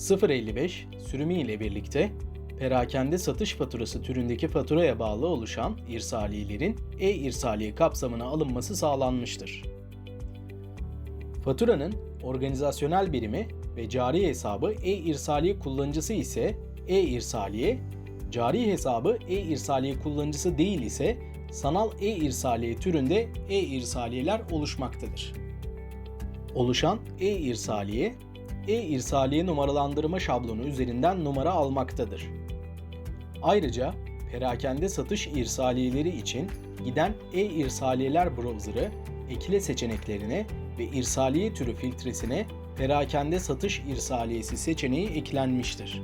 055 sürümü ile birlikte perakende satış faturası türündeki faturaya bağlı oluşan irsaliyelerin e-irsaliye kapsamına alınması sağlanmıştır. Faturanın organizasyonel birimi ve cari hesabı e-irsaliye kullanıcısı ise e-irsaliye, cari hesabı e-irsaliye kullanıcısı değil ise sanal e-irsaliye türünde e-irsaliyeler oluşmaktadır. Oluşan e-irsaliye, e-irsaliye numaralandırma şablonu üzerinden numara almaktadır. Ayrıca perakende satış irsaliyeleri için giden e-irsaliyeler browser'ı ekle seçeneklerine ve irsaliye türü filtresine perakende satış irsaliyesi seçeneği eklenmiştir.